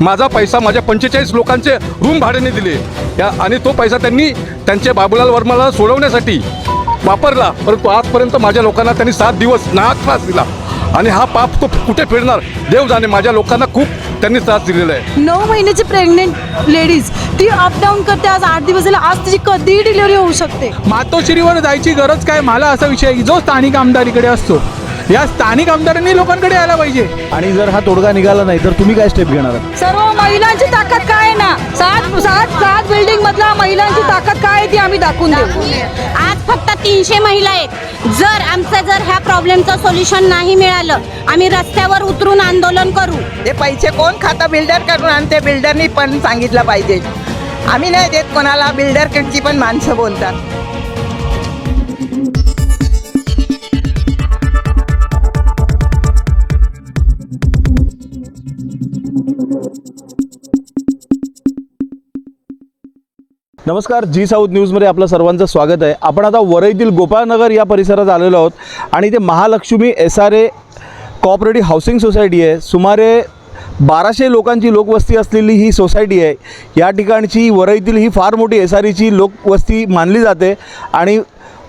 माझा पैसा माझ्या पंचेचाळीस लोकांचे रूम भाड्याने दिले. या आणि तो पैसा त्यांनी त्यांचे बाबूलाल वर्माला सोडवण्यासाठी वापरला. परंतु आजपर्यंत माझ्या लोकांना त्यांनी सात दिवस नाहक त्रास दिला. आणि हा पाप तो कुठे फेडणार? देव जाणे माझ्या लोकांना खूप त्यांनी त्रास दिलेला आहे. नऊ महिन्याची प्रेग्नेंट लेडीज ती अपडाऊन करते आज आठ दिवस झाले आज तिची कधीही डिलिव्हरी होऊ शकते? मातोश्रीवर जायची गरज काय? मला असा विषय आहे की जो स्थानिक आमदारीकडे असतो या स्थानिक आमदारांनी लोकांकडे यायला पाहिजे. आणि जर हा तोडगा निघाला नाही तर तुम्ही काय स्टेप घेणार? आहात? सर्व महिलांची ताकद काय आहे ना? सात सात सात बिल्डिंग मधला महिलांची ताकद काय आहे ती आम्ही दाखवून देऊ. आज फक्त तीनशे महिला आहेत. जर आमचं जर ह्या प्रॉब्लेमचं सोल्युशन नाही मिळालं आम्ही रस्त्यावर उतरून आंदोलन करू. ते पैसे कोण खातं? बिल्डरकडून आणते. बिल्डरनी पण सांगितलं पाहिजे. आम्ही नाही देत कोणाला. बिल्डरकडची पण माणसं बोलतात. नमस्कार जी साऊथ न्यूजमध्ये आपलं सर्वांचं स्वागत आहे. आपण आता वरईतील गोपाळनगर या परिसरात आलेलो आहोत आणि ते Mahalakshmi S R A cooperative housing society आहे. सुमारे बाराशे लोकांची लोकवस्ती असलेली ही सोसायटी आहे. या ठिकाणची वरईतील ही फार मोठी एस आर ईची लोकवस्ती मानली जाते आणि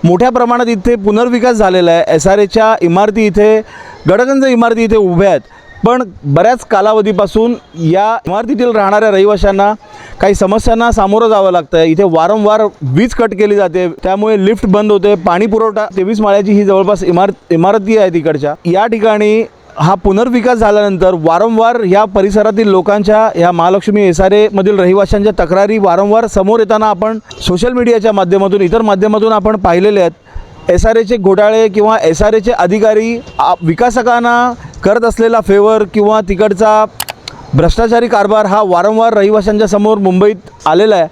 मोठ्या प्रमाणात इथे पुनर्विकास झालेला आहे. एस आर एच्या इमारती इथे गडगंज इमारती इथे उभ्या आहेत. पण बऱ्याच कालावधीपासून या इमारतीतील राहणाऱ्या रहिवाशांना काही समस्यांना सामोरं जावं लागतं आहे इथे वारंवार वीज कट केली जाते. त्यामुळे लिफ्ट बंद होते. पाणी पुरवठा तेवीस माळ्याची ही जवळपास इमारत इमारती आहे तिकडच्या. या ठिकाणी हा पुनर्विकास झाल्यानंतर वारंवार या परिसरातील लोकांच्या या महालक्ष्मी एस रहिवाशांच्या तक्रारी वारंवार समोर येताना आपण सोशल मीडियाच्या माध्यमातून इतर माध्यमातून आपण पाहिलेले आहेत. एस आर एचे घोटाळे किंवा एस आर एचे अधिकारी आ- विकासकांना करत असलेला फेवर किंवा तिकडचा भ्रष्टाचारी कारभार हा वारंवार रहिवाशांच्या समोर मुंबईत आलेला आहे.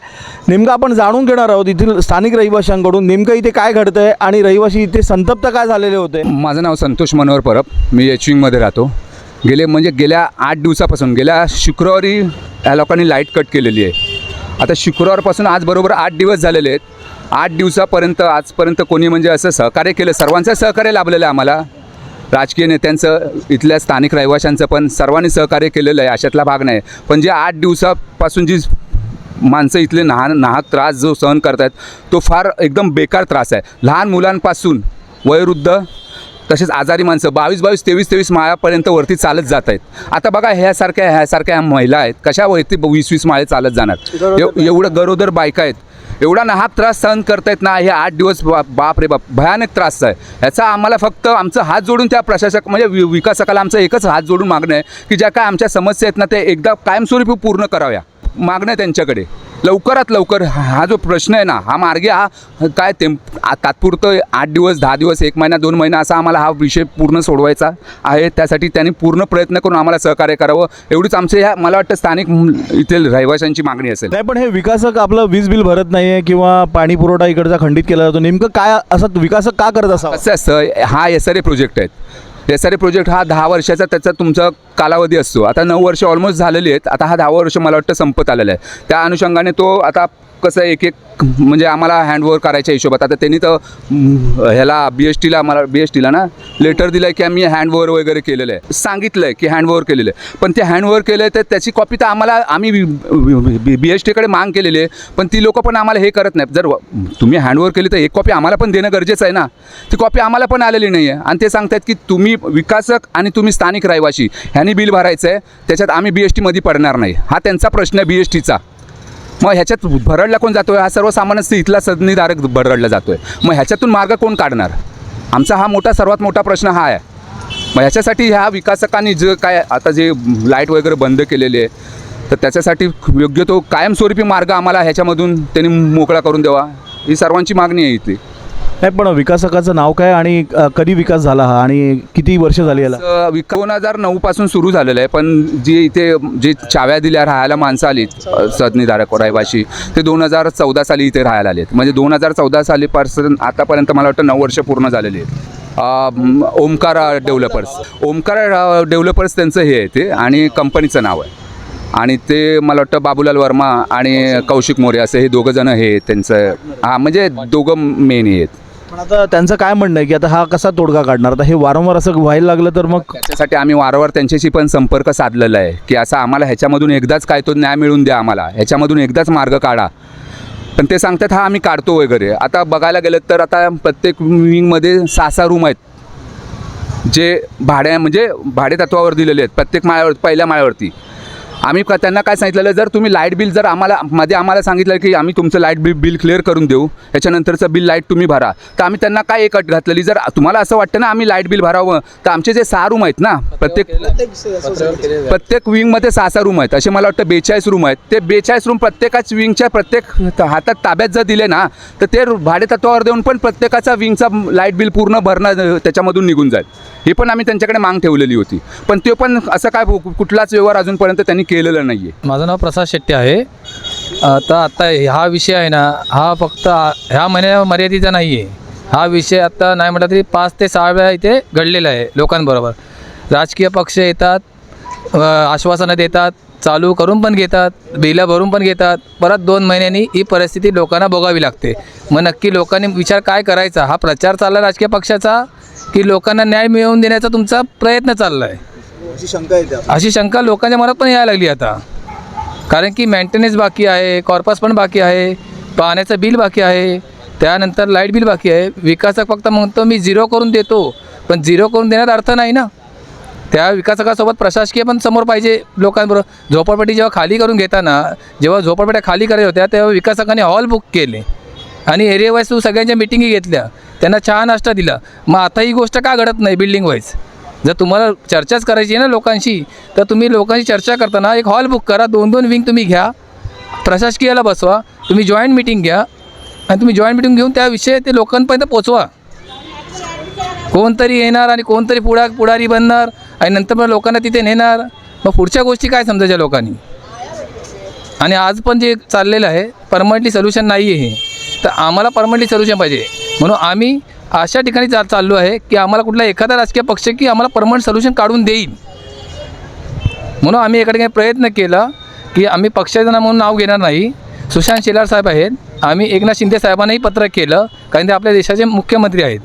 नेमकं आपण जाणून घेणार आहोत येथील स्थानिक रहिवाशांकडून नेमकं इथे काय घडतं आहे आणि रहिवाशी इथे संतप्त काय झालेले होते? माझं नाव संतोष मनोहर परब. मी एचविंगमध्ये राहतो. गेले म्हणजे गेल्या आठ दिवसापासून गेल्या शुक्रवारी या लोकांनी लाइट कट केलेली आहे. आता शुक्रवारपासून आज बरोबर आठ दिवस झालेले आहेत. आठ दिवसापर्यंत आजपर्यंत कोणी म्हणजे असं सहकार्य केलं? सर्वांचं सहकार्य लाभलेलं आहे आम्हाला. राजकीय नेत्यांचं इथल्या स्थानिक रहिवाशांचं पण सर्वांनी सहकार्य केलेलं आहे अशातला भाग नाही. पण जे आठ दिवसापासून जी माणसं इथले नाहा नाहक त्रास जो सहन करत आहेत तो फार एकदम बेकार त्रास आहे. लहान मुलांपासून वयोवृद्ध तसेच आजारी माणसं बावीस बावीस तेवीस तेवीस माळ्यापर्यंत वरती चालत जात आहेत आता बघा ह्यासारख्या ह्यासारख्या महिला आहेत कशा वरती वीस वीस माळे चालत जाणार? एव- एवढं गरोदर बायका आहेत. एवढा ना हा त्रास सहन करता येत ना हे आठ दिवस बा बाप रे बाप भयानक त्रास आहे. ह्याचा आम्हाला फक्त आमचं हात जोडून त्या प्रशासक म्हणजे वि- विकासकाला आमचं एकच हात जोडून मागणं आहे की ज्या काय आमच्या समस्या आहेत ना ते एकदा कायमस्वरूपी पूर्ण कराव्या. मागणं आहे त्यांच्याकडे. लवकरात लवकर हा जो प्रश्न आहे ना हा मार्गी हा काय ते तात्पुरतं आठ दिवस दहा दिवस एक महिना दोन महिना असा आम्हाला हा विषय पूर्ण सोडवायचा आहे. त्यासाठी त्यांनी पूर्ण प्रयत्न करून आम्हाला सहकार्य करावं. एवढीच आमच्या ह्या मला वाटतं स्थानिक इथेल रहिवाशांची मागणी असेल. नाही पण हे विकासक आपलं वीज बिल भरत नाही आहे किंवा पाणी पुरवठा इकडचा खंडित केला जातो. नेमकं काय असं विकासक का करत असावं? कसं असतं हा एस आर ए प्रोजेक्ट आहेत. एस आर ए प्रोजेक्ट हा दहा वर्षाचा त्याचा तुमचा कालावधी असतो. आता नऊ वर्ष ऑलमोस्ट झालेली आहेत. आता हा दहा वर्ष मला वाटतं संपत आलेला आहे. त्या अनुषंगाने तो आता कसं एक एक म्हणजे आम्हाला हँडओव्हर करायच्या हिशोबात. आता त्यांनी तर ह्याला बी एस टीला आम्हाला बी एस टीला ना लेटर दिलं आहे की आम्ही हँडओव्हर वगैरे केलेलं आहे. सांगितलं आहे की हँडओव्हर केलेलं आहे. पण ते हँडओव्हर केलं आहे तर त्याची कॉपी तर आम्हाला आम्ही बी एस टीकडे माग केलेली आहे. पण ती लोकं पण आम्हाला हे करत नाहीत. जर तुम्ही हँडओव्हर केली तर एक कॉपी आम्हाला पण देणं गरजेचं आहे ना. ती कॉपी आम्हाला पण आलेली नाही आहे आणि ते सांगतात की तुम्ही विकासक आणि तुम्ही स्थानिक रहिवाशी ह्यांनी बिल भरायचं आहे त्याच्यात आम्ही बी एस टीमध्ये पडणार नाही. हा त्यांचा प्रश्न आहे बी एस टीचा मग ह्याच्यात भरडला कोण जातो आहे हा सर्वसामान्य इथला सदनीधारक भरडला जातो आहे मग ह्याच्यातून मार्ग कोण काढणार? आमचा हा मोठा सर्वात मोठा प्रश्न हा आहे. मग ह्याच्यासाठी ह्या विकासकांनी जे काय आता जे लाइट वगैरे बंद केलेले आहे तर त्याच्यासाठी योग्य तो कायमस्वरूपी मार्ग आम्हाला ह्याच्यामधून त्यांनी मोकळा करून द्यावा. ही सर्वांची मागणी आहे इथे. नाही पण विकासकाचं नाव काय आणि अ, कधी विकास झाला हा आणि किती वर्ष झाली याला? अ, विक दोन हजार नऊ पासून सुरू झालेलं आहे पण जी इथे जे चाव्या दिल्या राहायला माणसं आली सदनीधारक रहिवाशी ते दोन हजार चौदा साली इथे राहायला आलेत. म्हणजे दोन हजार चौदा साली पासून आतापर्यंत मला वाटतं नऊ वर्ष पूर्ण झालेली आहेत. अ, म, ओमकार डेव्हलपर्स. ओमकार डेव्हलपर्स त्यांचं हे आहे ते आणि कंपनीचं नाव आहे. आणि ते मला वाटतं बाबूलाल वर्मा आणि कौशिक मोरे असे हे दोघं जण हे आहेत त्यांचं. हां म्हणजे दोघं मेन हे आहेत. पण आता त्यांचं काय म्हणणं आहे की आता हा कसा तोडगा काढणार? आता हे वारंवार असं व्हायला लागलं तर मग त्याच्यासाठी आम्ही वारंवार त्यांच्याशी पण संपर्क साधलेला आहे की असं आम्हाला ह्याच्यामधून एकदाच काय तो न्याय मिळून द्या आम्हाला. ह्याच्यामधून एकदाच मार्ग काढा. पण ते सांगतात हा आम्ही काढतो वगैरे. आता बघायला गेलं तर आता प्रत्येक विंगमध्ये सहा सहा रूम आहेत. जे भाड्या म्हणजे भाडे तत्वावर दिलेले आहेत प्रत्येक माळ्यावर पहिल्या माळ्यावरती. आम्ही का त्यांना काय सांगितलेलं जर तुम्ही लाइट बिल जर आम्हाला मध्ये आम्हाला सांगितलं की आम्ही तुमचं लाइट बिल बिल क्लिअर करून देऊ याच्यानंतरचं बिल लाइट तुम्ही भरा तर आम्ही त्यांना काय एक अट घातलेली जर तुम्हाला असं वाटतं ना आम्ही लाइट बिल भरावं तर आमचे जे सहा रूम आहेत ना प्रत्येक प्रत्येक विंगमध्ये सहा सहा रूम आहेत. असे मला वाटतं बेचाळीस रूम आहेत. ते बेचाळीस रूम प्रत्येकाच विंगच्या प्रत्येक हातात ताब्यात जर दिले ना तर ते भाडे तत्वावर देऊन पण प्रत्येकाचा विंगचा लाइट बिल पूर्ण भरणं त्याच्यामधून निघून जाईल. हे पण आम्ही त्यांच्याकडे मांग ठेवलेली होती. पण ते पण असं काय कुठलाच व्यवहार अजूनपर्यंत त्यांनी केलेलं नाही आहे माझं नाव प्रसाद शेट्टी आहे. आता आता हा विषय आहे ना हा फक्त आ- ह्या महिन्या मर्यादेचा नाही आहे हा विषय आता नाही म्हटलं तरी पाच ते सहा वेळा इथे घडलेला आहे लोकांबरोबर. राजकीय पक्ष येतात अ, आश्वासनं देतात चालू करून पण घेतात बिलं भरून पण घेतात. परत दोन महिन्यांनी ही परिस्थिती लोकांना भोगावी लागते. मग नक्की लोकांनी विचार काय करायचा? हा प्रचार चालला राजकीय पक्षाचा? की लोकांना न्याय मिळवून देण्याचा तुमचा प्रयत्न चालला आहे अशी शंका लोकांच्या मनात पण यायला लागली आता. कारण की मेंटेनन्स बाकी आहे कॉर्पस पण बाकी आहे पाण्याचं बिल बाकी आहे त्यानंतर लाइट बिल बाकी आहे. विकासक फक्त म्हणतो मी झिरो करून देतो. पण झिरो करून देण्यात अर्थ नाही ना. त्या विकासकासोबत प्रशासकीय पण समोर पाहिजे लोकांबरोबर. झोपडपट्टी जेव्हा खाली करून घेताना जेव्हा झोपडपट्ट्या खाली करायच्या होत्या तेव्हा विकासकाने हॉल बुक केले. आणि एरिया वाईज तू सगळ्यांच्या मिटिंगी घेतल्या. त्यांना चहा नाश्ता दिला. मग आता ही गोष्ट का घडत नाही बिल्डिंग वाईज जर तुम्हाला चर्चाच करायची आहे ना लोकांशी तर तुम्ही लोकांशी चर्चा करताना एक हॉल बुक करा दोन दोन विंग तुम्ही घ्या प्रशासकीयाला बसवा तुम्ही जॉईंट मिटिंग घ्या आणि तुम्ही जॉईंट मिटिंग घेऊन त्या विषय ते लोकांपर्यंत पोचवा. कोणतरी येणार आणि कोणतरी पुढा पुढारी बनणार आणि नंतर मग लोकांना तिथे नेणार. मग पुढच्या गोष्टी काय समजायच्या लोकांनी? आणि आज पण जे चाललेलं आहे परमनंटली सोल्युशन नाही आहे हे. तर आम्हाला परमनंटली सोल्युशन पाहिजे. म्हणून आम्ही अशा ठिकाणी चा चाललो आहे की आम्हाला कुठला एखादा राजकीय पक्ष की आम्हाला परमनंट सोल्युशन काढून देईल. म्हणून आम्ही एका ठिकाणी प्रयत्न केला की आम्ही पक्षाचं नाव म्हणून नाव घेणार नाही. सुशांत शेलार साहेब आहेत. आम्ही एकनाथ शिंदे साहेबांनाही पत्र केलं कारण ते आपल्या देशाचे मुख्यमंत्री आहेत.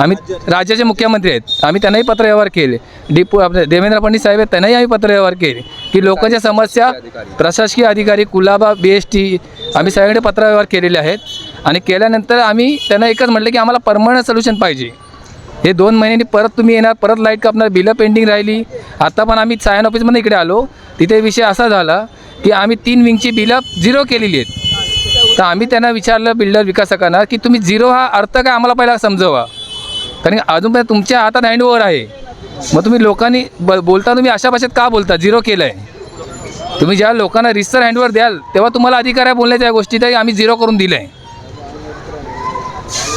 आम्ही राज्याचे मुख्यमंत्री आहेत. आम्ही त्यांनाही पत्रव्यवहार केले. डिपो आपले देवेंद्र फडणवीस साहेब आहेत त्यांनाही आम्ही पत्रव्यवहार केले. की लोकांच्या समस्या प्रशासकीय अधिकारी कुलाबा बी एस टी आम्ही सगळ्यांकडे पत्रव्यवहार केलेले आहेत. आणि केल्यानंतर आम्ही त्यांना एकच म्हटलं की आम्हाला परमनंट सोल्युशन पाहिजे. हे दोन महिन्यांनी परत तुम्ही येणार परत लाइट कापणार बिलं पेंडिंग राहिली. आता पण आम्ही सायन ऑफिसमध्ये इकडे आलो. तिथे विषय असा झाला की आम्ही तीन विंगची बिलं झिरो केलेली आहेत. तर आम्ही त्यांना विचारलं बिल्डर विकासकांना की तुम्ही झिरो हा अर्थ काय आम्हाला पहिला समजवा? कारण अजूनपर्यंत तुमच्या हातात हँडओव्हर आहे. मग तुम्ही लोकांनी ब बोलता तुम्ही अशा भाषेत का बोलता? झिरो केलं आहे तुम्ही ज्या लोकांना रिसर हँडवर द्याल तेव्हा तुम्हाला अधिकार आहे बोलण्याच्या या गोष्टी तरी आम्ही झिरो करून दिलं आहे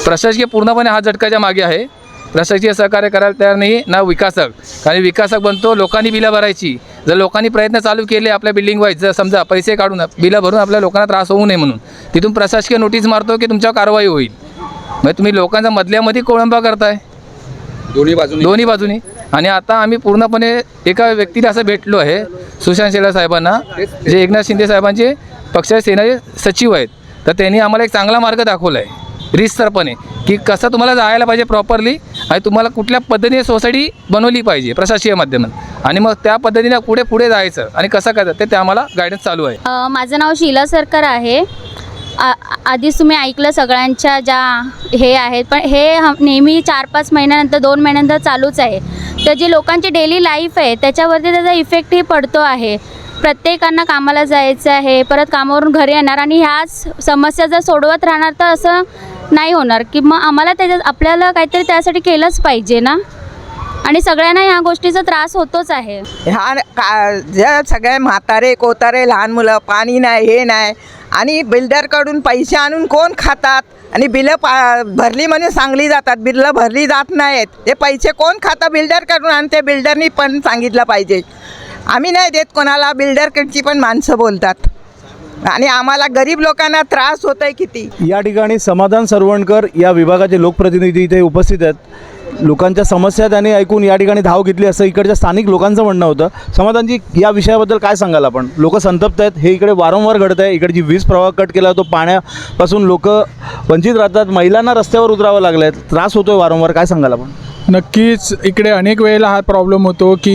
प्रशासकीय पूर्णपणे हा झटकाच्या मागे आहे. प्रशासकीय सहकार्य करायला तयार नाही ना विकासक. कारण विकासक बनतो लोकांनी बिलं भरायची. जर लोकांनी प्रयत्न चालू केले आपल्या बिल्डिंग वाईज जर समजा पैसे काढून बिलं भरून आपल्या लोकांना त्रास होऊ नये म्हणून तिथून प्रशासकीय नोटीस मारतो की तुमच्यावर कारवाई होईल. मग तुम्ही लोकांचा मधल्यामध्ये कोळंबा करताय. दोन्ही बाजूने. दोन्ही बाजूनी. आणि आता आम्ही पूर्णपणे एका व्यक्तीला असं भेटलो आहे सुशांत शेलार साहेबांना जे एकनाथ शिंदे साहेबांचे पक्षाचे सेनाचे सचिव आहेत. तर त्यांनी आम्हाला एक चांगला मार्ग दाखवला आहे रिस्तरपणे की कसं तुम्हाला जायला पाहिजे प्रॉपरली आणि तुम्हाला कुठल्या पद्धतीने सोसायटी बनवली पाहिजे प्रशासकीय माध्यमात आणि मग त्या पद्धतीने पुढे पुढे जायचं आणि कसं करायचं ते ते आम्हाला गायडन्स चालू आहे. माझं नाव शीला सरकार आहे. आ आधीच तुम्ही ऐकलं सगळ्यांच्या ज्या हे आहेत पण हे नेहमी चार पाच महिन्यानंतर दोन महिन्यानंतर चालूच आहे. तर जी लोकांची डेली लाईफ आहे त्याच्यावरती त्याचा इफेक्टही पडतो आहे. प्रत्येकांना कामाला जायचं आहे परत कामावरून घरी येणार आणि ह्याच समस्या जर सोडवत राहणार तर असं नाही होणार. की मग आम्हाला त्याच्यात आपल्याला काहीतरी त्यासाठी केलंच पाहिजे ना? आणि सगळ्यांना ह्या गोष्टीचा त्रास होतोच आहे. ह्या का ज्या सगळे म्हातारे कोतारे लहान मुलं पाणी नाही हे नाही आणि बिल्डरकडून पैसे आणून कोण खातात? आणि बिलं पा भरली म्हणून सांगली जातात बिलं भरली जात नाहीत. ते पैसे कोण खातं? बिल्डरकडून आणि ते बिल्डरनी पण सांगितलं पाहिजे. आम्ही नाही देत कोणाला बिल्डरकडची पण माणसं बोलतात. आणि आम्हाला गरीब लोकांना त्रास होत आहे किती? या ठिकाणी समाधान सरवणकर या विभागाचे लोकप्रतिनिधी इथे उपस्थित आहेत. लोकांच्या समस्या त्यांनी ऐकून या ठिकाणी धाव घेतली असं इकडच्या स्थानिक लोकांचं म्हणणं होतं. समाधानजी या विषयाबद्दल काय सांगाल आपण? लोक संतप्त आहेत. हे इकडे वारंवार घडत आहे इकडची वीज प्रवाह कट केला होतो पाण्यापासून लोक वंचित राहतात. महिलांना रस्त्यावर उतरावं लागलं आहे त्रास होतोय वारंवार. काय सांगाल आपण? नक्कीच इकडे अनेक वेळेला हा प्रॉब्लेम होतो की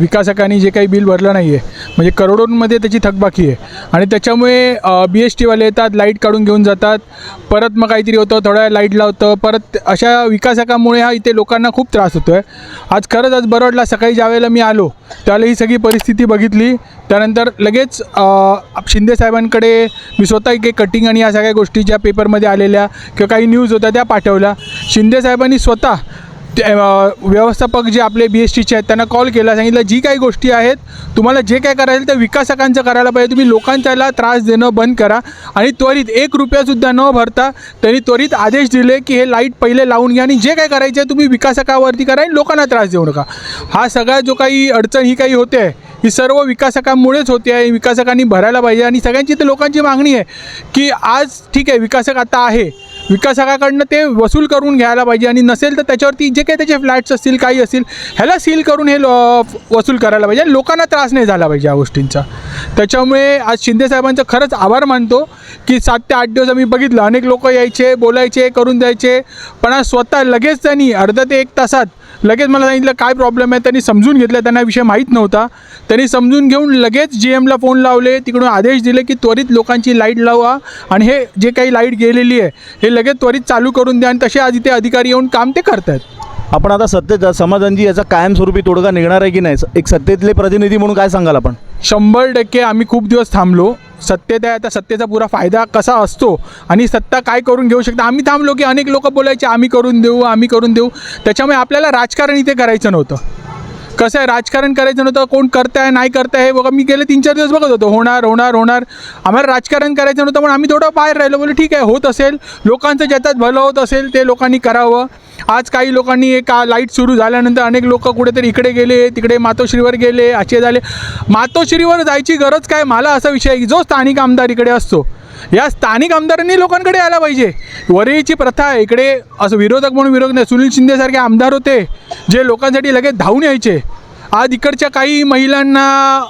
विकासकांनी जे काही बिल भरलं नाही आहे म्हणजे करोडोंमध्ये त्याची थकबाकी आहे. आणि त्याच्यामुळे बी एस टीवाले येतात लाइट काढून घेऊन जातात. परत मग काहीतरी होतं थोड्या वेळ लाइट लावतं. परत अशा विकासकामुळे हा इथे लोकांना खूप त्रास होतो आहे आज खरंच आज बरं सकाळी ज्या वेळेला मी आलो त्यावेळेला ही सगळी परिस्थिती बघितली. त्यानंतर लगेच शिंदे साहेबांकडे मी स्वतः काही कटिंग आणि या सगळ्या गोष्टी ज्या पेपरमध्ये आलेल्या किंवा काही न्यूज होत्या त्या पाठवल्या. शिंदे साहेबांनी स्वतः व्यवस्थापक जे आपले बी एस टीचे आहेत त्यांना कॉल केला सांगितलं जी काही गोष्टी आहेत तुम्हाला जे काय करायचं ते विकासकांचं करायला पाहिजे. तुम्ही लोकांच्याला त्रास देणं बंद करा आणि त्वरित एक रुपयासुद्धा न भरता त्यांनी त्वरित आदेश दिले की हे लाइट पहिले लावून घ्या आणि जे काय करायचं आहे तुम्ही विकासकावरती करा आणि लोकांना त्रास देऊ नका. हा सगळा जो काही अडचण ही काही होते ही सर्व विकासकांमुळेच होते आहे. विकासकांनी भरायला पाहिजे आणि सगळ्यांची तर लोकांची मागणी आहे की आज ठीक आहे विकासक आता आहे. विकासकाकडनं ते वसूल करून घ्यायला पाहिजे आणि नसेल तर त्याच्यावरती जे काही त्याचे फ्लॅट्स असतील काही असतील ह्याला सील करून हे वसूल करायला पाहिजे. आणि लोकांना त्रास नाही झाला पाहिजे या गोष्टींचा. त्याच्यामुळे आज शिंदे साहेबांचं खरंच आभार मानतो की सात ते आठ दिवस आम्ही बघितलं. अनेक लोक यायचे बोलायचे करून द्यायचे. पण आज स्वतः लगेच त्यांनी अर्धा ते एक तासात लगेच मला सांगितलं काय प्रॉब्लेम आहे? त्यांनी समजून घेतलं त्यांना विषय माहीत नव्हता. त्यांनी समजून घेऊन लगेच जी एमला फोन लावले तिकडून आदेश दिले की त्वरित लोकांची लाइट लावा आणि हे जे काही लाइट गेलेली आहे हे लगेच त्वरित चालू करून द्या आणि तसे आज इथे अधिकारी येऊन काम ते करतात आपण आता सत्तेत समाधानजी याचा कायमस्वरूपी तोडगा निघणार आहे की नाही? एक सत्तेतले प्रतिनिधी म्हणून काय सांगाल आपण? शंभर टक्के आम्ही खूप दिवस थांबलो. सत्तेत आहे आता सत्तेचा पुरा फायदा कसा असतो आणि सत्ता काय करून घेऊ शकता? आम्ही थांबलो की अनेक लोक बोलायचे आम्ही करून देऊ आम्ही करून देऊ. त्याच्यामुळे आपल्याला राजकारण इथे करायचं नव्हतं. कसं आहे राजकारण करायचं नव्हतं कोण करताय नाही करताय हे बघा मी गेले तीन चार दिवस बघत होतो. होणार होणार होणार. आम्हाला राजकारण करायचं नव्हतं पण आम्ही थोडं बाहेर राहिलो. बोले ठीक आहे होत असेल. लोकांचं ज्याच्यात भलं होत असेल ते लोकांनी करावं. आज काही लोकांनी एक लाइट सुरू झाल्यानंतर अनेक लोक कुठेतरी इकडे गेले तिकडे मातोश्रीवर गेले असे झाले. मातोश्रीवर जायची गरज काय? मला असा विषय आहे की जो स्थानिक आमदार इकडे असतो या स्थानिक आमदारांनी लोकांकडे यायला पाहिजे. वरळीची प्रथा इकडे असं विरोधक म्हणून विरोध नाही. सुनील शिंदेसारखे आमदार होते जे लोकांसाठी लगेच धावून यायचे. आज इकडच्या काही महिलांना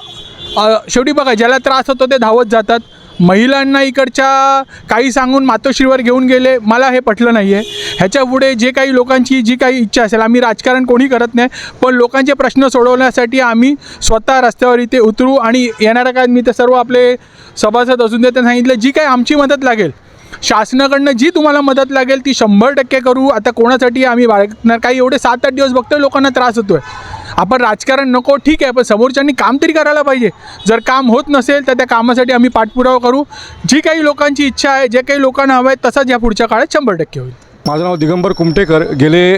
शेवटी बघा ज्याला त्रास होतो ते धावत जातात. महिलांना इकडच्या काही सांगून मातोश्रीवर घेऊन गेले. मला हे पटलं नाही आहे ह्याच्या पुढे जे काही लोकांची जी काही इच्छा असेल आम्ही राजकारण कोणी करत नाही पण लोकांचे प्रश्न सोडवण्यासाठी आम्ही स्वतः रस्त्यावर इथे उतरू आणि येणाऱ्या काळात मी ते सर्व आपले सभासद असून ते त्यांना सांगितलं जी काही आमची मदत लागेल शासनाकडनं जी तुम्हाला मदत लागेल ती शंभर टक्के करू. आता कोणासाठी आम्ही बाळगणार? काही एवढे सात आठ दिवस बघतोय लोकांना त्रास होतोय. आपण राजकारण नको ठीक आहे पण समोरच्यांनी काम तरी करायला पाहिजे. जर काम होत नसेल तर त्या कामासाठी आम्ही पाठपुरावा करू. जी काही लोकांची इच्छा आहे जे काही लोकांना हवं आहे तसंच या पुढच्या काळात शंभर टक्के होईल. माझं नाव दिगंबर कुमटेकर गेले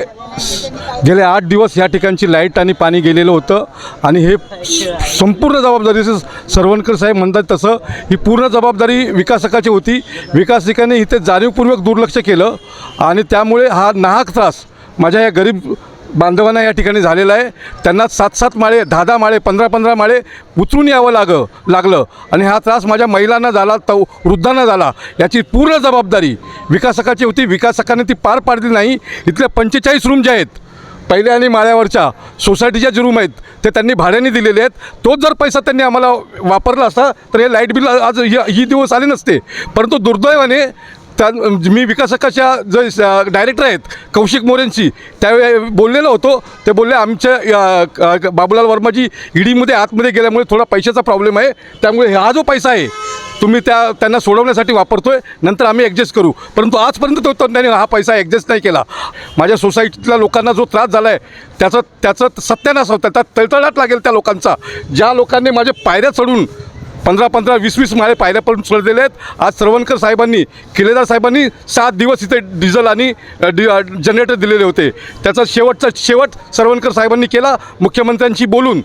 गेले आठ दिवस या ठिकाणची लाइट आणि पाणी गेलेलं होतं. आणि हे संपूर्ण जबाबदारी सरवणकर साहेब म्हणतात तसं ही पूर्ण जबाबदारी विकासकाची होती. विकासिकाने इथे जाणीवपूर्वक दुर्लक्ष केलं. आणि त्यामुळे हा नाहक त्रास माझ्या या गरीब बांधवांना या ठिकाणी झालेला आहे. त्यांना सात सात माळे दहा दहा माळे पंधरा पंधरा माळे उतरून यावं लाग लागलं. आणि हा त्रास माझ्या महिलांना झाला तव वृद्धांना झाला. याची पूर्ण जबाबदारी विकासकाची होती. विकासकाने ती पार पाडली नाही. इथल्या पंचेचाळीस रूम ज्या आहेत पहिल्या आणि माळ्यावरच्या सोसायटीच्या जे रूम आहेत ते त्यांनी भाड्याने दिलेले आहेत. तोच जर पैसा त्यांनी आम्हाला वापरला असता तर हे लाइट बिल आज ही दिवस आले नसते. परंतु दुर्दैवाने त्या मी विकासकाच्या जे डायरेक्टर आहेत कौशिक मोरेंशी त्यावेळी बोललेलो होतो. ते बोलले आमच्या बाबूलाल वर्माजी ईडीमध्ये आतमध्ये गेल्यामुळे थोडा पैशाचा प्रॉब्लेम आहे. त्यामुळे हा जो पैसा आहे तुम्ही त्या त्यांना सोडवण्यासाठी वापरतोय. नंतर आम्ही ॲडजस्ट करू. परंतु आजपर्यंत तो त्यांनी हा पैसा ॲडजस्ट नाही केला. माझ्या सोसायटीतल्या लोकांना जो त्रास झाला आहे त्याचं त्याचं सत्यानाश होतं त्या तळतळाट लागेल त्या लोकांचा. ज्या लोकांनी माझे पायऱ्या चढून पंधरा पंधरा वीस वीस माळे पायऱ्यापर्यंत चढलेले आहेत. आज श्रवणकर साहेबांनी किल्लेदार साहेबांनी सात दिवस इथे डिझेल आणि डि जनरेटर दिलेले होते. त्याचा शेवटचा शेवट श्रवणकर साहेबांनी केला. मुख्यमंत्र्यांशी बोलून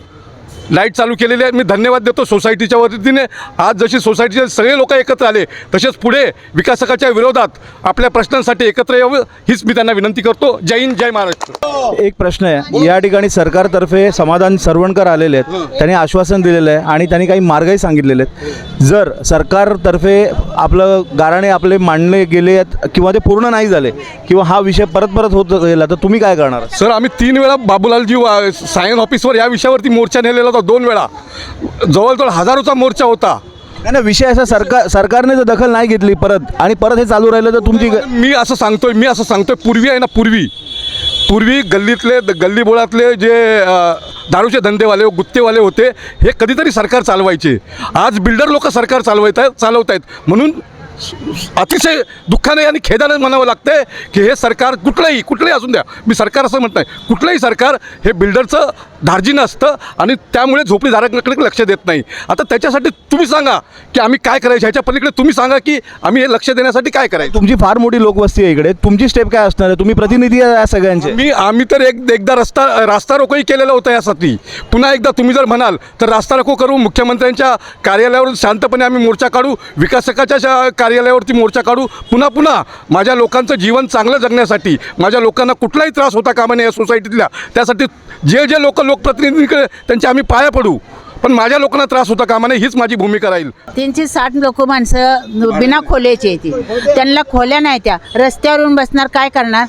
लाइट चालू केलेली आहे. मी धन्यवाद देतो सोसायटीच्या वतीने. आज जशी सोसायटीचे सगळे लोक एकत्र आले तसेच पुढे विकासकाच्या विरोधात आपल्या प्रश्नांसाठी एकत्र यावं हीच मी त्यांना विनंती करतो. जय हिंद जय महाराष्ट्र. एक प्रश्न आहे. या ठिकाणी सरकारतर्फे समाधान सरवणकर आलेले आहेत. त्यांनी आश्वासन दिलेलं आहे आणि त्यांनी काही मार्गही सांगितलेले आहेत. जर सरकारतर्फे आपलं गाराणे आपले मांडले गेले आहेत किंवा ते पूर्ण नाही झाले किंवा हा विषय परत परत होत गेला तर तुम्ही काय करणार? सर आम्ही तीन वेळा बाबूलालजी वा- सायन ऑफिसवर या विषयावरती मोर्चा नेलेला होता. दोन वेळा. जवळजवळ हजारोचा मोर्चा होता. नाही नाही, विषय असा सरकार सरकारने जर दखल नाही घेतली परत आणि परत हे चालू राहिलं तर तुमची मी असं सांगतोय मी असं सांगतोय पूर्वी आहे ना पूर्वी. पूर्वी गल्लीतले गल्ली बोळातले जे दारूचे धंदेवाले गुत्तेवाले होते हे कधीतरी सरकार चालवायचे. आज बिल्डर लोक सरकार चालवत आहेत चालवत आहेत. म्हणून अतिशय दुःखाने आणि खेदाने म्हणावं लागतंय की हे सरकार कुठलंही कुठलंही असून द्या. मी सरकार असं म्हणत नाही. कुठलंही सरकार हे बिल्डरचं धार्जिनं असतं आणि त्यामुळे झोपडीधारकांकडे लक्ष देत नाही. आता त्याच्यासाठी तुम्ही सांगा की आम्ही काय करायचं? ह्याच्या पलीकडे तुम्ही सांगा की आम्ही हे लक्ष देण्यासाठी काय करायचं? तुमची फार मोठी लोकवस्ती आहे इकडे. तुमची स्टेप काय असणार आहे? तुम्ही प्रतिनिधी आहे या सगळ्यांचे. मी आम्ही तर एक एकदा रस्ता रास्ता रोकोही केलेला होता यासाठी. पुन्हा एकदा तुम्ही जर म्हणाल तर रास्ता रोको करू मुख्यमंत्र्यांच्या कार्यालयावर शांतपणे आम्ही मोर्चा काढू विकासकाच्या कार्यालयावरती मोर्चा काढू पुन्हा पुन्हा माझ्या लोकांचं जीवन चांगलं जगण्यासाठी माझ्या लोकांना कुठलाही त्रास होता कामा नये या सोसायटीतल्या त्यासाठी जे जे लोक लोकप्रतिनिधींकडे त्यांचे आम्ही पाया पडू. पण माझ्या लोकांना त्रास होता कामा नये हीच माझी भूमिका राहील. तीनशे साठ लोक माणसं बिना खोल्याची आहे ती. त्यांना खोल्या नाही त्या. रस्त्यावरून बसणार काय करणार?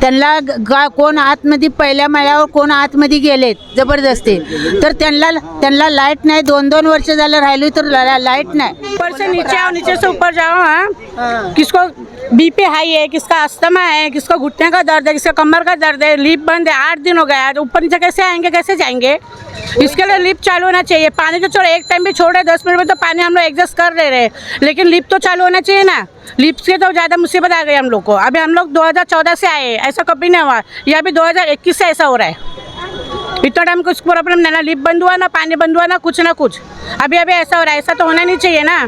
त्यांना गा कोण आतमध्ये पहिल्या माळ्यावर कोण आतमध्ये गेलेत? जबरदस्ती तर त्यांना त्यांना लाइट नाही. दोन दोन वर्ष झालं राहिलो तर लाइट नाही. ऊपर से नीचे आओ नीचे से ऊपर जाओ हाँ. किसको बीपी हाई है, किसका अस्थमा है, किसको घुटने का दर्द है, किसका कमर का दर्द है, लिप बंद है, आठ दिन हो गया है ऊपर नीचे कैसे आएँगे, कैसे जाएँगे? इसके लिए लिप चालू होना चाहिए। पानी तो छोड़ो, एक टाइम भी छोड़े, दस मिनट में तो पानी हम लोग एडजस्ट कर ले रहे हैं। लेकिन लिप तो चालू होना चाहिए ना। लिफ्ट से तो ज़्यादा मुसीबत आ गई हम लोग को। अभी हम लोग 2014 से आए ऐसा कभी नहीं हुआ। ये अभी 2021 से ऐसा हो रहा है। इतना टाइम कुछ प्रॉब्लम नहीं ना लिफ्ट बंद हुआ ना पानी बंद हुआ ना कुछ ना कुछ। अभी अभी ऐसा हो रहा है ऐसा तो होना नहीं चाहिए ना।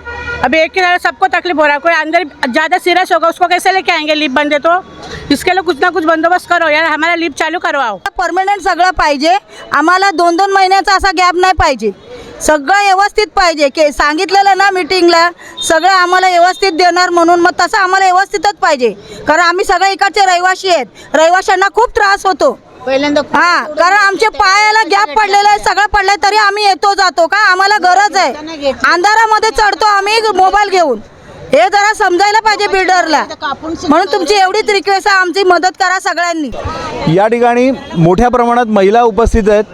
अभी एक ही तरह सबको तकलीफ हो रहा है कोई अंदर ज़्यादा सीरियस होगा उसको कैसे लेके आएंगे लिप बंद है तो? इसके लिए कुछ ना कुछ बंदोबस्त करो यार हमारा लिप चालू करवाओ। परमनंट सगळं पाहिजे. आम्हाला दोन दोन महिन्याचा असा गॅप नाही पाहिजे. सगळं व्यवस्थित पाहिजे. के सांगितलेलं ना मिटिंगला सगळं आम्हाला व्यवस्थित देणार म्हणून मग तसं आम्हाला व्यवस्थितच पाहिजे. कारण आम्ही सगळे इकडचे रहिवासी आहेत. रहिवाशांना खूप त्रास होतो. पहिल्यांदा हा कारण आमच्या पायाला गॅप पडलेला आहे सगळं पडलंय तरी आम्ही येतो जातो का? आम्हाला गरज आहे. अंधारामध्ये चढतो आम्ही मोबाईल घेऊन. हे जरा समजायला पाहिजे बिल्डरला म्हणून तुमची एवढीच रिक्वेस्ट आहे आमची मदत करा सगळ्यांनी. या ठिकाणी मोठ्या प्रमाणात महिला उपस्थित आहेत.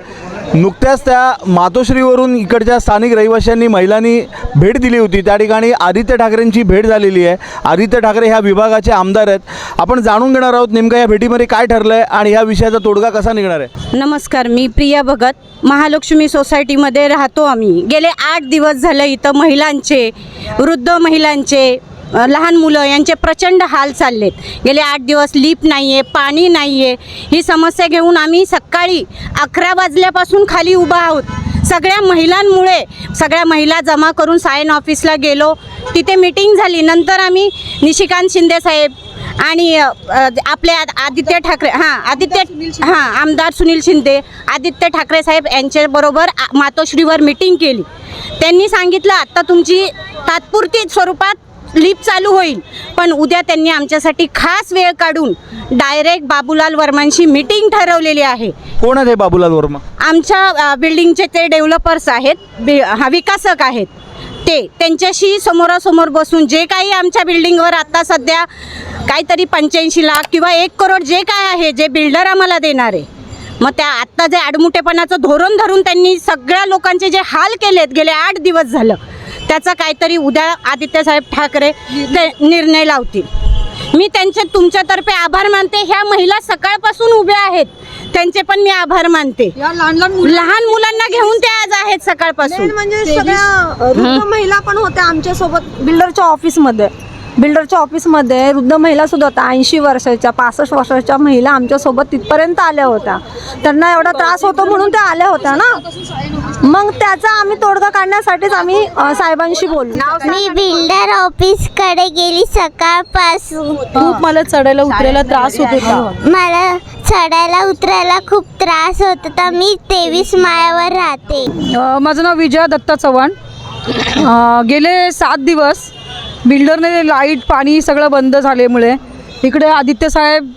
नुकत्याच त्या मातोश्रीवरून इकडच्या स्थानिक रहिवाशांनी महिलांनी भेट दिली होती. त्या ठिकाणी आदित्य ठाकरेंची भेट झालेली आहे. आदित्य ठाकरे ह्या विभागाचे आमदार आहेत. आपण जाणून घेणार आहोत नेमकं या भेटीमध्ये काय ठरलं आहे आणि ह्या विषयाचा तोडगा कसा निघणार आहे? नमस्कार मी प्रिया भगत. महालक्ष्मी सोसायटीमध्ये राहतो आम्ही. गेले आठ दिवस झालं इथं महिलांचे वृद्ध महिलांचे लहान मुलं यांचे प्रचंड हाल चाललेत. गेले आठ दिवस लीप नाही आहे पाणी नाही आहे ही समस्या घेऊन आम्ही सकाळी अकरा वाजल्यापासून खाली उभा आहोत. सगळ्या महिलांमुळे सगळ्या महिला जमा करून सायन ऑफिसला गेलो. तिथे मिटिंग झाली. नंतर आम्ही निशिकांत शिंदे साहेब आणि आपले आद- आदित्य ठाकरे हां आदित्य हां आमदार सुनील शिंदे आदित्य ठाकरे साहेब यांच्याबरोबर आ- मातोश्रीवर मिटिंग केली. त्यांनी सांगितलं आत्ता तुमची तात्पुरती स्वरूपात लिफ्ट चालू होईल. पण उद्या त्यांनी आमच्यासाठी खास वेळ काढून डायरेक्ट बाबूलाल वर्मांशी मिटिंग ठरवलेली आहे. कोण आहेत हे बाबूलाल वर्मा? आमच्या बिल्डिंगचे ते डेव्हलपर्स आहेत बि हा विकासक आहेत. ते त्यांच्याशी समोरासमोर बसून जे काही आमच्या बिल्डिंगवर आता सध्या काहीतरी पंच्याऐंशी लाख किंवा एक करोड जे काय आहे जे बिल्डर आम्हाला देणार आहे. मग त्या आत्ता जे आडमुठेपणाचं धोरण धरून त्यांनी सगळ्या लोकांचे जे हाल केलेत गेले आठ दिवस झालं त्याचा काहीतरी उद्या आदित्यसाहेब ठाकरे ते निर्णय लावतील. मी त्यांचे तुमच्यातर्फे आभार मानते. ह्या महिला सकाळपासून उभ्या आहेत. त्यांचे पण मी आभार मानते. लहान मुलांना घेऊन ते आज आहेत सकाळपासून. म्हणजे सगळ्या वृद्ध महिला पण होत्या आमच्यासोबत बिल्डरच्या ऑफिसमध्ये. बिल्डरच्या ऑफिसमध्ये वृद्ध महिला सुद्धा होत्या. ऐंशी वर्षाच्या पासष्ट वर्षाच्या महिला आमच्यासोबत तिथपर्यंत आल्या होत्या. त्यांना एवढा त्रास होतो म्हणून त्या आल्या होत्या ना? मग त्याचा आम्ही तोडगा काढण्यासाठीच आम्ही अ, साहेबांशी बोललो. मी बिल्डर ऑफिसकडे गेली सकाळपासून. खूप मला चढायला उतरायला त्रास होत होता. मला चढायला उतरायला खूप त्रास होत होता. मी तेवीस माळ्यावर राहते. अ, माझं नाव विजया दत्ता चव्हाण. अ, गेले सात दिवस. बिल्डरने लाइट पाणी सगळं बंद झाल्यामुळे. इकडे आदित्य साहेब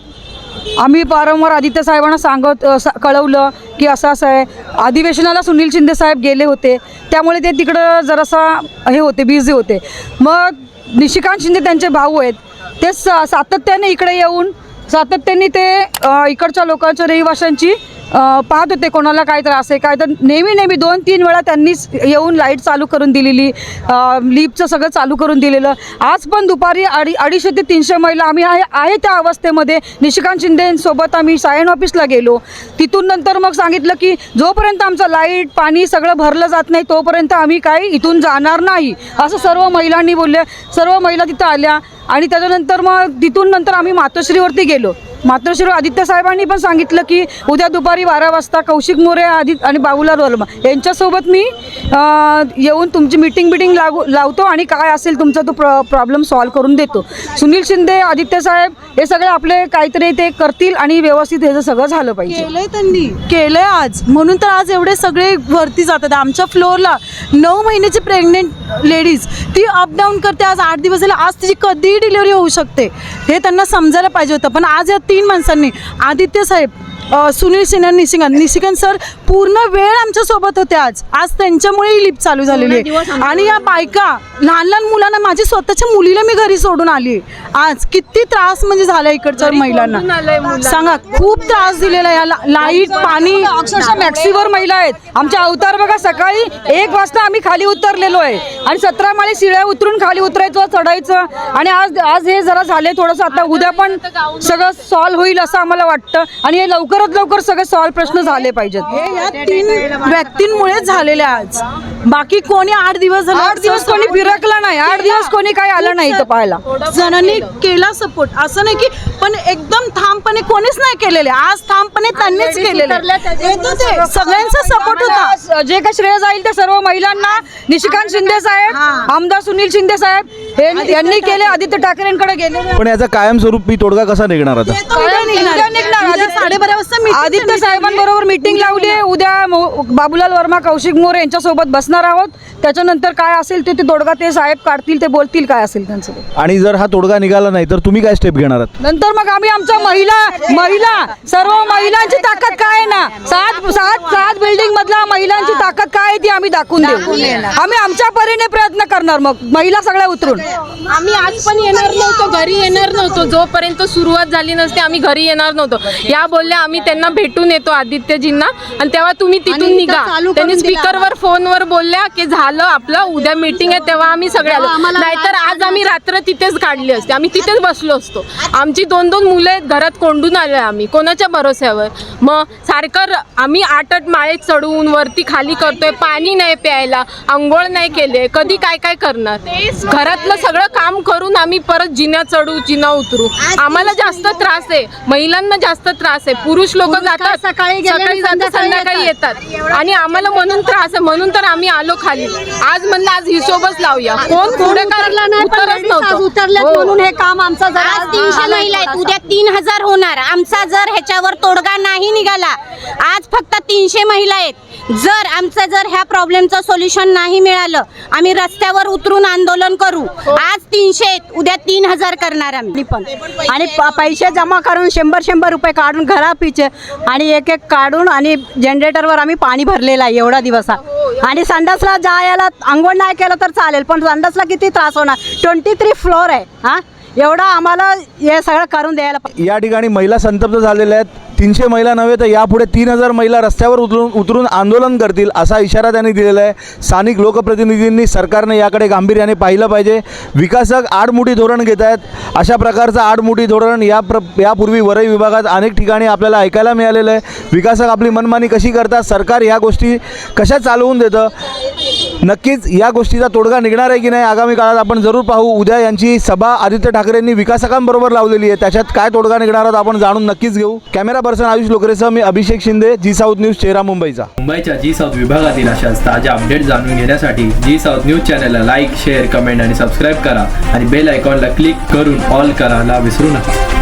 आम्ही वारंवार आदित्य साहेबांना सांगत सा- कळवलं की असं असं आहे. अधिवेशनाला सुनील शिंदे साहेब गेले होते. त्यामुळे ते तिकडं जरासा हे होते बिझी होते. मग निशिकांत शिंदे त्यांचे भाऊ आहेत. ते सा सातत्याने इकडे येऊन सातत्याने ते इकडच्या लोकांच्या रहिवाशांची पाहत होते कोणाला काय त्रास आहे काय तर नेहमी नेहमी दोन तीन वेळा त्यांनीच येऊन लाइट चालू करून दिलेली लिफ्टचं सगळं चालू करून दिलेलं. आज पण दुपारी अडी अडीचशे ते तीनशे महिला आम्ही आहे आहे त्या अवस्थेमध्ये निशिकांत शिंदेसोबत आम्ही सायन ऑफिसला गेलो. तिथून नंतर मग सांगितलं की जोपर्यंत आमचं लाइट पाणी सगळं भरलं जात नाही तोपर्यंत आम्ही काही इथून जाणार नाही. असं सर्व महिलांनी बोलले सर्व महिला तिथं आल्या आणि त्याच्यानंतर मग तिथून नंतर आम्ही मातोश्रीवरती गेलो. मातोश्रीवर आदित्य साहेबांनी पण सांगितलं की उद्या दुपारी बारा वाजता कौशिक मोरे आदि आणि बाबूलाल वर्मा यांच्यासोबत मी येऊन तुमची मिटिंग बिटिंग लागू लावतो आणि काय असेल तुमचा तो प्र प्रॉब्लेम सॉल्व करून देतो. सुनील शिंदे आदित्य साहेब हे सगळे आपले काहीतरी ते करतील आणि व्यवस्थित हे सगळं झालं पाहिजे. केलंय त्यांनी. केलंय आज. म्हणून तर आज एवढे सगळे वरती जातात. आमच्या फ्लोअरला नऊ महिन्याची प्रेग्नेंट लेडीज ती अपडाऊन करते. आज आठ दिवस झाले. आज तिची कधीही डिलिव्हरी होऊ शकते. हे त्यांना समजायला पाहिजे होतं. पण आज या तीन माणसांनी. आदित्य साहेब सुनील सिन्हा निशिकांत निशिकांत सर पूर्ण वेळ आमच्यासोबत होते आज. आज त्यांच्यामुळे ही लिफ्ट चालू झालेली आहे. आणि या बायका लहान लहान मुलांना माझी स्वतःच्या मुलीला मी घरी सोडून आली आज किती त्रास म्हणजे झाला इकडच्या महिलांना. सांगा खूप त्रास दिलेला आहे. या लाइट पाणी अक्षरशः मॅक्सीवर महिला आहेत. आमच्या अवतार बघा सकाळी एक वाजता आम्ही खाली उतरलेलो आहे. आणि सतरा माळी शिळ्या उतरून खाली उतरायचं चढायचं. आणि आज आज हे जरा झाले थोडंसं. आता उद्या पण सगळं सॉल्व्ह होईल असं आम्हाला वाटतं. आणि हे लवकरात लवकर सगळे सॉल्व्ह प्रश्न झाले पाहिजेत. हे या तीन व्यक्तींमुळेच झालेले आज. बाकी कोणी आठ दिवस झाले आठ दिवस कोणी फिरकला नाही. आठ दिवस कोणी काही आलं नाही इथं पाहायला. जणांनी केला. सपोर्ट असं नाही की पण एकदम ठामपणे कोणीच नाही केलेले. आज ठामपणे त्यांनीच केलेले. सगळ्यांचा सपोर्ट होता. आज जे काही श्रेय जाईल त्या सर्व महिलांना. निशिकांत शिंदे साहेब आमदार सुनील शिंदे साहेब हे यांनी केले आदित्य ठाकरेंकडे गेले. पण याचा कायमस्वरूपी तोडगा कसा निघणार आता? निघणार. साडेबारा वाजता meeting आदित्य. साहेबांबरोबर मीटिंग लावली आहे उद्या मो- बाबूलाल वर्मा कौशिक मोरे यांच्यासोबत बसणार आहोत त्याच्यानंतर काय असेल ते ते तोडगा ते साहेब काढतील ते बोलतील काय असेल त्यांचं ते. आणि जर हा तोडगा निघाला नाही तर तुम्ही काय स्टेप घेणार आहात? नंतर मग आम्ही आमच्या महिला महिला सर्व महिलांची ताकद काय आहे ना? सात सात सात बिल्डिंग मधल्या महिलांची ताकद काय आहे ती आम्ही दाखवून देऊ. आम्ही आमच्या परीने प्रयत्न करणार मग महिला सगळ्या उतरून. आम्ही आज पण येणार नव्हतो घरी येणार नव्हतो. जोपर्यंत सुरुवात झाली नसते आम्ही घरी येणार नव्हतो. या बोलल्या आम्ही त्यांना भेटून येतो आदित्यजींना. आणि तेव्हा तुम्ही तिथून निघा. चालू त्यांनी. स्पीकरवर फोनवर बोलल्या की झालं आपलं उद्या मीटिंग आहे तेव्हा आम्ही सगळे आलो. नाहीतर आज आम्ही रात्र तिथेच काढली असते. आम्ही तिथेच बसलो असतो. आमची दोन दोन मुलं घरात कोंडून आलो आम्ही. कोणाच्या भरोश्यावर? मग सारखं आम्ही आठ आठ माळे चढवून वरती खाली करतोय पाणी नाही प्यायला आंघोळ नाही केले कधी काय काय करणार? घरातलं सगळं काम करून आम्ही परत जिना चढू जिना उतरू. आम्हाला जास्त त्रास आहे. महिलांना जास्त त्रास आहे. पुरुष लोक जातात सकाळी जातात संध्याकाळी येतात. आणि आम्हाला म्हणून त्रास आहे. म्हणून तर आम्ही आलो खाली. आज म्हणलं आज हिशोबच लावूया. कोण पुढे उतरला नाही नव्हतं. उतरल्यात हो. म्हणून हे काम आमचं आज तीनशे महिला आहेत. उद्या तीन हजार होणार. आमचा जर ह्याच्यावर तोडगा नाही निघाला आज फक्त तीनशे महिला आहेत. जर आमचं जर ह्या प्रॉब्लेमचं सोल्युशन नाही मिळालं आम्ही रस्त्यावर उतरून आंदोलन करू. आज तीनशे आहेत. उद्या तीन हजार करणार आम्ही. पण आणि प- पैसे जमा करून शंभर शंभर रुपये काढून घरा पिचे आणि एक एक काढून आणि जनरेटरवर आम्ही पाणी भरलेलं आहे एवढा दिवसा. आणि संडासला यायला आंघोळ नाही केलं तर चालेल पण संडासला किती त्रास होणार? ट्वेंटी थ्री फ्लोअर आहे हां? एवढं आम्हाला हे सगळं करून द्यायला पाहिजे. या ठिकाणी महिला संतप्त झालेल्या आहेत. तीनशे महिला नव्हे तर यापुढे तीन हजार महिला रस्त्यावर उतरून उतरून आंदोलन करतील असा इशारा त्यांनी दिलेला आहे. स्थानिक लोकप्रतिनिधींनी सरकारने याकडे गांभीर्याने पाहिलं पाहिजे. विकासक आडमुठी धोरण घेत आहेत. अशा प्रकारचं आडमुठी धोरण या प्र यापूर्वी वरई विभागात अनेक ठिकाणी आपल्याला ऐकायला मिळालेलं आहे. विकासक आपली मनमानी कशी करतात? सरकार ह्या गोष्टी कशा चालवून देतं? नक्कीच या गोष्टीचा तोडगा निघणार आहे की नाही आगामी काळात आपण जरूर पाहू. उद्या यांची सभा आदित्य ठाकरेंनी विकासकांबरोबर लावलेली आहे. त्याच्यात काय तोडगा निघणार आहोत आपण जाणून नक्कीच घेऊ. कॅमेरा पर्सन आयुष लोकरेसह मी Abhishek Shinde G South News चेहरा मुंबईचा. मुंबईच्या जी साऊथ विभागातील अशाच ताज्या अपडेट जाणून घेण्यासाठी जी साऊथ न्यूज चॅनलला लाईक शेअर कमेंट आणि सबस्क्राईब करा. आणि बेल आयकॉनला क्लिक करून ऑल करायला विसरू नका.